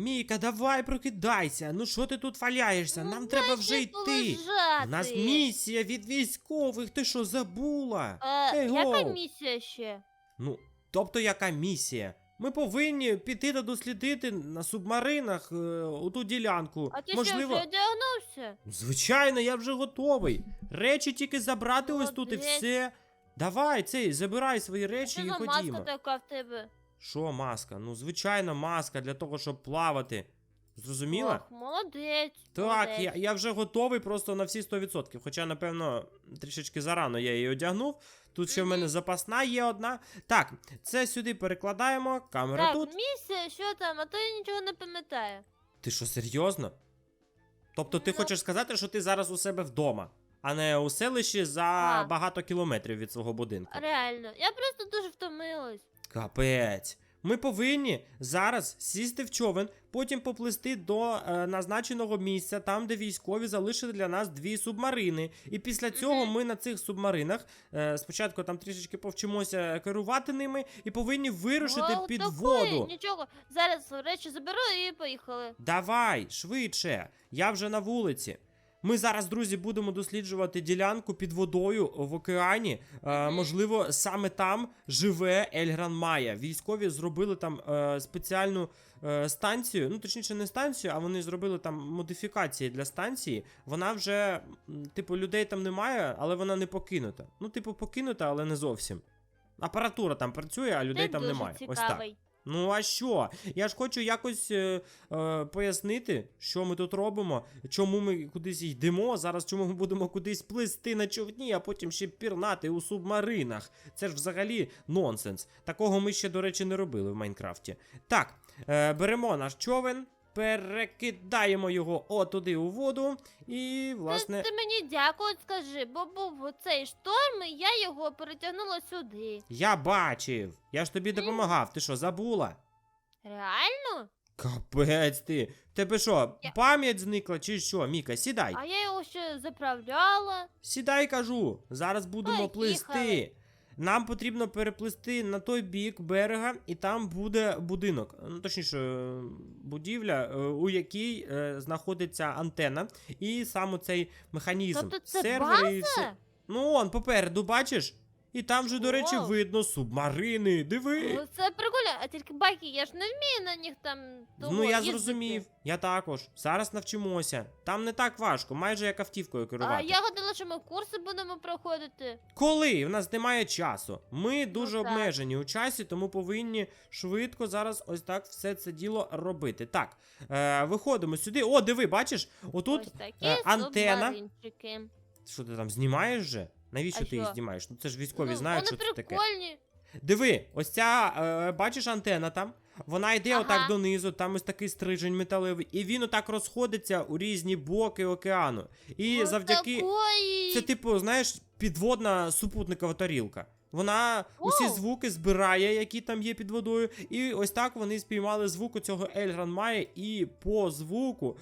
Міка, давай прокидайся. Ну що ти тут валяєшся? Ну, Нам треба дай вже йти. полежати. У нас місія від військових. Ти що, забула? Е, Ей, яка гоу. місія ще? Ну, тобто яка місія? Ми повинні піти та дослідити на субмаринах е, оту ділянку. А ти Можливо, що, вже одягнувся? звичайно, я вже готовий. Речі тільки забрати ось тут і Молодець. все. Давай, цей, забирай свої речі Що і за ходімо. маска така в тебе? Що маска? Ну, звичайно, маска для того, щоб плавати. Зрозуміла? Ох, молодець. Так, молодець. я, я вже готовий просто на всі 100%. Хоча, напевно, трішечки зарано я її одягнув. Тут ще в мене запасна є одна. Так, це сюди перекладаємо. Камера Так, тут. місія, що там, а то я нічого не пам'ятаю. Ти що, серйозно? Тобто ти Ну. хочеш сказати, що ти зараз у себе вдома, а не у селищі за А. багато кілометрів від свого будинку. Реально, я просто дуже втомилась. Капець. Ми повинні зараз сісти в човен, потім поплисти до е, назначеного місця, там, де військові залишили для нас дві субмарини. І після цього ми на цих субмаринах е, спочатку там трішечки повчимося керувати ними і повинні вирушити О, під такої, воду. Нічого, зараз речі заберу і поїхали. Давай, швидше. Я вже на вулиці. Ми зараз, друзі, будемо досліджувати ділянку під водою в океані. Е, можливо, саме там живе Ельгран Майя. Військові зробили там е, спеціальну е, станцію. Ну, точніше, не станцію, а вони зробили там модифікації для станції. Вона вже, типу, людей там немає, але вона не покинута. Ну, типу, покинута, але не зовсім. Апаратура там працює, а людей Ти там дуже немає. Ось так. Ну а що? Я ж хочу якось е, е, пояснити, що ми тут робимо, чому ми кудись йдемо. Зараз чому ми будемо кудись плисти на човні, а потім ще пірнати у субмаринах. Це ж взагалі нонсенс. Такого ми ще, до речі, не робили в Майнкрафті. Так, е, беремо наш човен, перекидаємо його отуди у воду, і, власне. Ти, ти мені дякую, скажи, бо був оцей шторм, і я його перетягнула сюди. Я бачив. Я ж тобі допомагав. Ти що, забула? Реально? Капець ти. Тебе що, Я- пам'ять зникла чи що? Міка, сідай. А я його ще заправляла. Сідай, кажу. Зараз будемо Ой, плисти. Нам потрібно переплисти на той бік берега, і там буде будинок. Ну, точніше, будівля, е, у якій е, знаходиться антена, і саме цей механізм. Тобто це Сервери і все. Ну, он попереду, бачиш? І там же, до речі, видно субмарини. Диви. О, Це прикольно, а тільки байки, я ж не вмію на них там. того Ну, я їздити. зрозумів. Я також. Зараз навчимося. Там не так важко, майже як автівкою керувати. А я гадала, що ми курси будемо проходити. Коли? В нас немає часу. Ми дуже Ну, так. обмежені у часі, тому повинні швидко зараз ось так все це діло робити. Так, е, виходимо сюди. О, диви, бачиш? Отут Ось такі е, антена. субмаринчики. Що ти там знімаєш вже? Навіщо А ти їх що? знімаєш? Ну це ж військові ну, знають, що вони це таке. прикольні. Диви, ось ця, е, бачиш, антена там. Вона йде Ага. отак донизу, там ось такий стрижень металевий, і він отак розходиться у різні боки океану. І Ось завдяки. такої. Це, типу, знаєш, підводна супутникова тарілка. Вона усі звуки збирає, які там є під водою. І ось так вони спіймали звук у цього Ельгран Має, і по звуку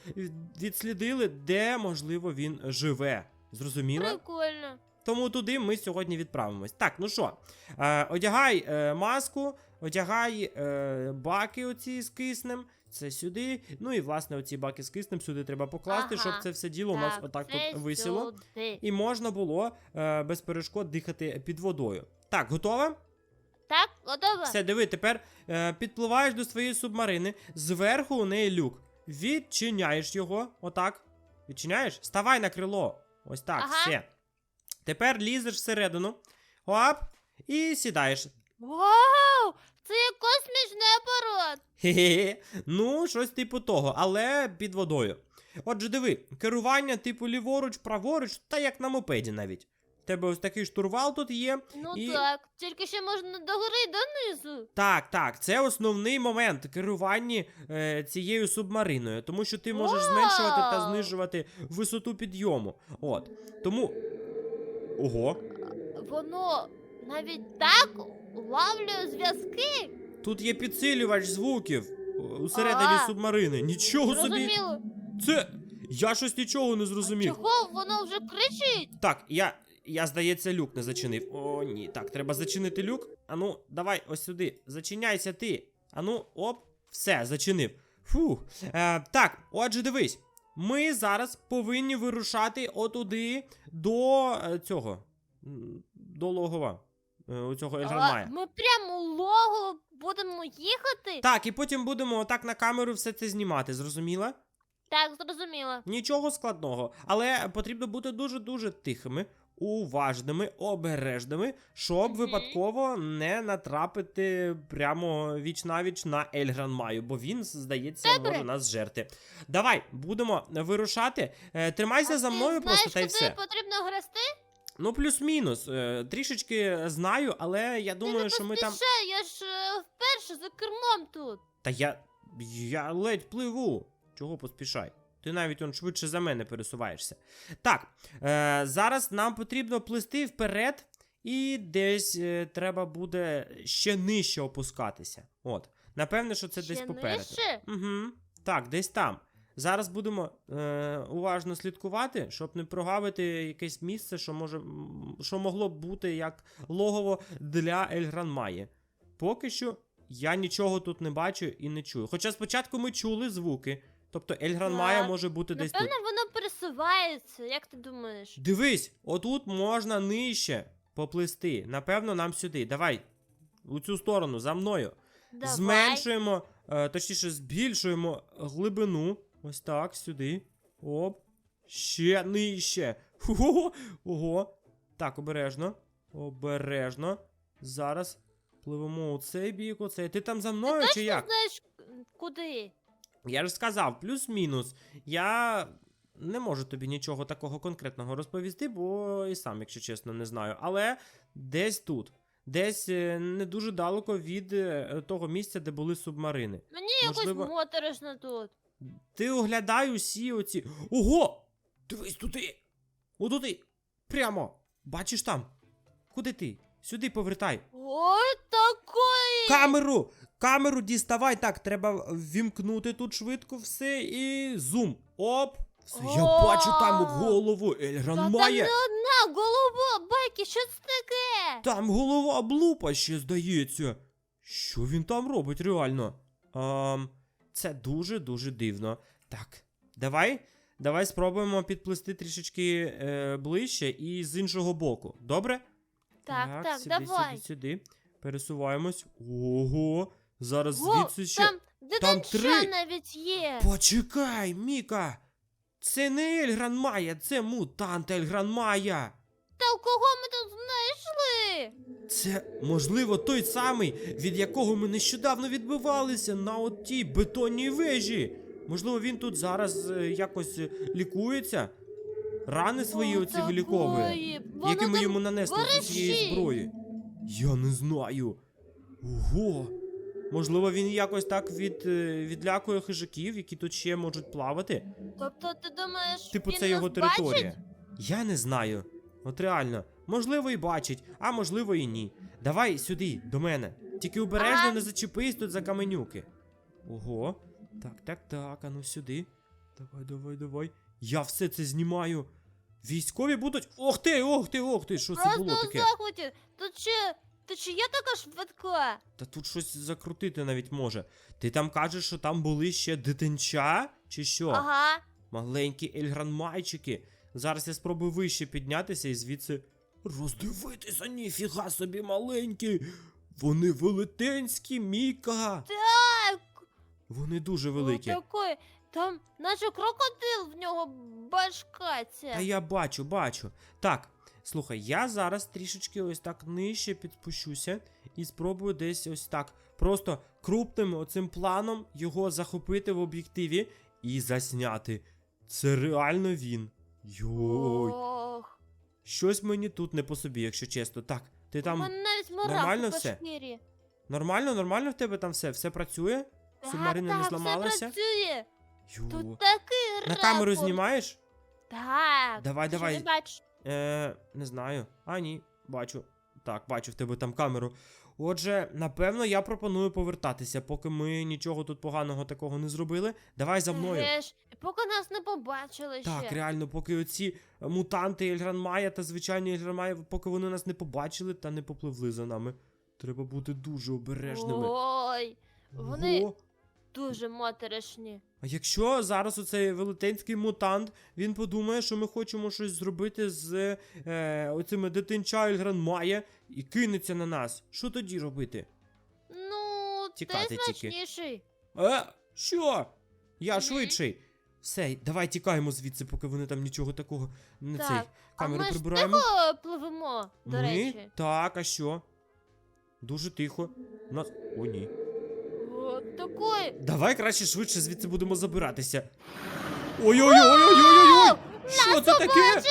відслідили, де, можливо, він живе. Зрозуміла? Прикольно. Тому туди ми сьогодні відправимось. Так, ну що, е, одягай е, маску, одягай е, баки оці з киснем. Це сюди. Ну і власне оці баки з киснем сюди треба покласти, Ага. щоб це все діло у нас отак тут висіло. сюди. І можна було е, без перешкод дихати під водою. Так, готова? Так, готова? Все, диви, тепер е, підпливаєш до своєї субмарини. Зверху у неї люк. Відчиняєш його. Отак. Відчиняєш? Ставай на крило. Ось так, Ага. все. Тепер лізеш всередину. Оп. І сідаєш. Вау! Це як космічний апарат. Хе-хе. Ну, щось типу того, але під водою. Отже, диви, керування типу ліворуч, праворуч, та як на мопеді навіть. В тебе ось такий штурвал тут є. Ну І- так, тільки ще можна догори і донизу. Так, так, це основний момент керуванні е, цією субмариною, тому що ти можеш зменшувати та знижувати висоту підйому. От. Тому. Ого, Воно навіть так улавлює зв'язки. тут є підсилювач звуків е, усередині А. субмарини. Нічого собі. Зрозуміло. Це. Я щось нічого не зрозумів. Чого воно вже кричить? Так, я. Я, здається, люк не зачинив. О, ні. Так, треба зачинити люк. Ану, давай ось сюди. Зачиняйся ти. Ану, оп, все, зачинив. Фух. Е, так, отже, дивись. Ми зараз повинні вирушати отуди до е, цього. До логова. Е, у цього Ельграмая. Ми прямо у логу будемо їхати? Так, і потім будемо отак на камеру все це знімати, зрозуміла? Так, зрозуміло. Нічого складного, але потрібно бути дуже-дуже тихими, уважними, обережними, щоб Мгм. випадково не натрапити прямо віч-навіч на Ельгран Маю, бо він, здається, Добре. може нас жерти. Давай, будемо вирушати. Е, Тримайся А за ти мною знаєш, просто та й все. потрібно грести? Ну, плюс-мінус. Е, Трішечки знаю, але я думаю, Ти що ми там. поспішай, я ж е, вперше за кермом тут. Та я. Я ледь пливу. Чого поспішай? Ти навіть он швидше за мене пересуваєшся. Так, е, зараз нам потрібно плисти вперед, і десь е, треба буде ще нижче опускатися. От. Напевне, що це Ще десь попереду. нижче? Угу. Так, десь там. Зараз будемо е, уважно слідкувати, щоб не прогавити якесь місце, що може, що могло б бути як логово для Ельгранмаї. Поки що я нічого тут не бачу і не чую. Хоча спочатку ми чули звуки. Тобто Ельгранмая Так. може бути десь тут. Напевно, воно пересувається, як ти думаєш? Дивись, отут можна нижче поплисти. Напевно, нам сюди. Давай. У цю сторону, за мною. Давай. Зменшуємо, е, точніше, збільшуємо глибину. Ось так, сюди. Оп. Ще нижче. Ого. Ого. Так, обережно. Обережно. Зараз пливемо у цей бік, у цей. Ти там за мною чи як? знаєш, куди? Я ж сказав, плюс-мінус. Я не можу тобі нічого такого конкретного розповісти, бо і сам, якщо чесно, не знаю. Але десь тут. Десь е, не дуже далеко від е, того місця, де були субмарини. Мені якось Можливо- моторошно тут. Ти оглядай усі оці. Ого! Дивись туди! Отуди! Прямо! Бачиш там? Куди ти? Сюди повертай. Ой, такої! Камеру! Камеру діставай так, треба ввімкнути тут швидко все і зум. Оп! Все, я О! бачу там голову Та Ельгран там не має. одна голова, байки, що це таке? Там голова блупа ще здається. Що він там робить реально? Ам, це дуже-дуже дивно. Так, давай. Давай спробуємо підплисти трішечки е, ближче і з іншого боку. Добре? Так, так, сюди, давай. Сюди, сюди. Пересуваємось. Ого! Зараз звідси ще. там там дитинча три. навіть є. Почекай, Міка! Це не Ельгран Майя, це мутант Ельгран Майя! Та кого ми тут знайшли? Це, можливо, той самий, від якого ми нещодавно відбивалися на отій бетонній вежі. Можливо, він тут зараз е, якось е, лікується. Рани свої О, оці виліковує. Воно які ми там йому нанесли зі цієї верещить. зброї. Я не знаю. Ого. Можливо, він якось так від, е, відлякує хижаків, які тут ще можуть плавати. Тобто ти думаєш, Типу, він це його нас територія. бачить? Я не знаю. От реально, можливо, і бачить, а можливо і ні. Давай сюди, до мене. Тільки обережно А. не зачепись тут за каменюки. Ого. Так, так, так, а ну сюди. Давай, давай, давай. Я все це знімаю. Військові будуть. Ох ти, ох ти, ох ти, що це Просто було у таке? захваті. Тут ще, тут ще є така швидка. Та тут щось закрутити навіть може. Ти там кажеш, що там були ще дитинча? Чи що? Ага. Маленькі ельгранмайчики. Зараз я спробую вище піднятися і звідси роздивитися, ніфіга собі маленькі. Вони велетенські, Міка. Так. Вони дуже великі. Такої. Там наче крокодил в нього башка ця. Та я бачу, бачу. Так, слухай, я зараз трішечки ось так нижче підспущуся і спробую десь ось так. Просто крупним оцим планом його захопити в об'єктиві і засняти. Це реально він. Йой. Ох. Щось мені тут не по собі, якщо чесно. Так, ти там мене навіть нормально по все? шкірі. нормально, нормально в тебе там все? Все працює? Так, Субмарина не зламалася? Все працює. Йо. Тут такий На камеру знімаєш? Так. Давай, давай. Не бачиш? Е, не знаю. А, ні, бачу. Так, бачу в тебе там камеру. Отже, напевно, я пропоную повертатися, поки ми нічого тут поганого такого не зробили. Давай за мною. І поки нас не побачили Так, ще. реально, поки оці мутанти Ельгранмая та звичайні Ельгранмая, поки вони нас не побачили та не попливли за нами. Треба бути дуже обережними. Ой, вони Ого, дуже моторошні. А якщо зараз оцей велетенський мутант, він подумає, що ми хочемо щось зробити з е, оцими дитинча Ельгран Майя і кинеться на нас. Що тоді робити? Ну, Тікати ти тільки. Е, що? Я Мгм. швидший. Все, давай тікаємо звідси, поки вони там нічого такого не Так, цей. А Камеру ми ж прибираємо. тихо пливемо, до ми? речі. Так, а що? Дуже тихо. Нас. О, ні. Такої. Давай краще швидше звідси будемо забиратися. Ой-ой-ой-ой-ой-ой! Що це таке?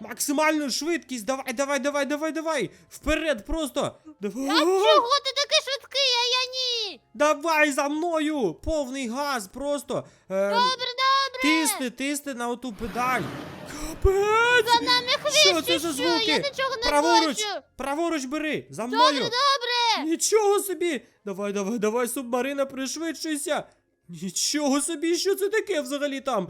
Максимальну швидкість! Давай, давай, давай, давай, давай! Вперед просто! Давай! А чого ти такий швидкий, а я ні? Давай за мною! Повний газ просто! Е, Добре, добре. тисни, тисни на оту педаль! Капець! За нами хвіст, Що це за що? Я нічого не Праворуч! бачу. Праворуч бери! За Добре, мною! добре. Нічого собі! Давай, давай, давай, субмарина, пришвидшуйся! Нічого собі, що це таке взагалі там?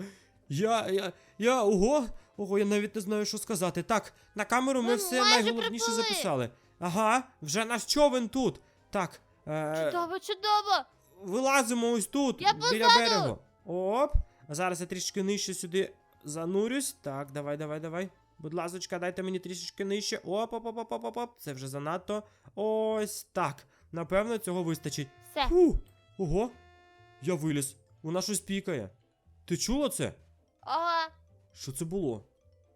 Я, я, я, ого, ого, я навіть не знаю, що сказати. Так, на камеру ми Ми все майже найголовніше приплили. записали. Ага, вже наш човен тут. Так, е, Чудово, чудово. вилазимо ось тут, Я біля позаду. берегу. Оп. А зараз я трішки нижче сюди занурюсь. Так, давай, давай, давай. Будь ласочка, дайте мені трішечки нижче. Оп, оп, оп, оп, оп, оп, оп. Це вже занадто. Ось так. Напевно, цього вистачить. Все. Фу. Ого. Я виліз. Вона щось пікає. Ти чула це? Ага. Що це було?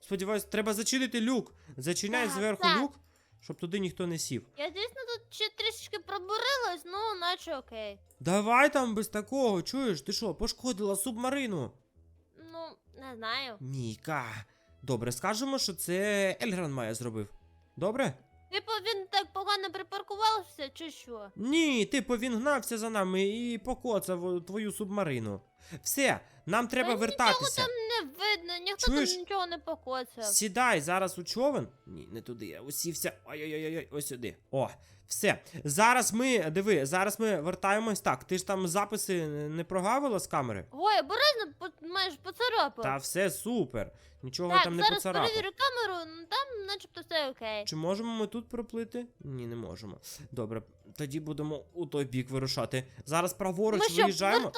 Сподіваюсь, треба зачинити люк. Зачиняй Так, зверху так. люк, щоб туди ніхто не сів. Я дійсно тут ще трішечки пробурилась, ну, наче окей. Давай там без такого, чуєш? Ти що, пошкодила субмарину? Ну, не знаю. Ніка. Добре, скажемо, що це Ельгран Майя зробив. Добре? Типу він так погано припаркувався, чи що? Ні, типу він гнався за нами і покоцав твою субмарину. Все, нам треба Та вертатися. Нічого там не видно, ніхто Чуєш? там нічого не покоцав. Сідай зараз у човен. Ні, не туди, я усівся. Ой-ой-ой, ось сюди. О, все. Зараз ми, диви, зараз ми вертаємось. Так, ти ж там записи не прогавила з камери? Ой, обережно по- майже поцарапав. Та все супер. Нічого так, там не зараз поцарапав. перевірю камеру, ну там начебто все окей. Чи можемо ми тут проплити? Ні, не можемо. Добре, тоді будемо у той бік вирушати. Зараз праворуч Ми що, виїжджаємо.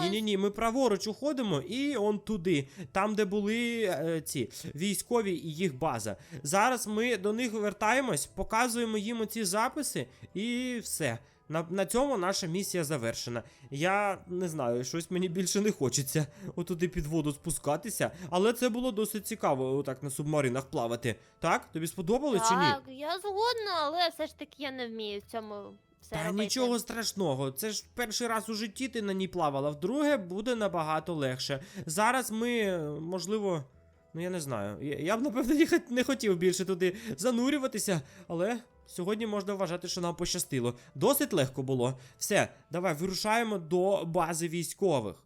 Ні, ні, ні, ми праворуч уходимо і он туди, там, де були е, ці військові і їх база. Зараз ми до них вертаємось, показуємо їм оці записи, і все. На, на цьому наша місія завершена. Я не знаю, щось мені більше не хочеться отуди під воду спускатися, але це було досить цікаво, отак на субмаринах плавати. Так? Тобі сподобалось чи ні? Так, я згодна, але все ж таки я не вмію в цьому все Та робити. нічого страшного. Це ж перший раз у житті ти на ній плавала, вдруге буде набагато легше. Зараз ми, можливо, ну я не знаю. Я, я б напевно не хотів більше туди занурюватися, але сьогодні можна вважати, що нам пощастило. Досить легко було. Все, давай вирушаємо до бази військових.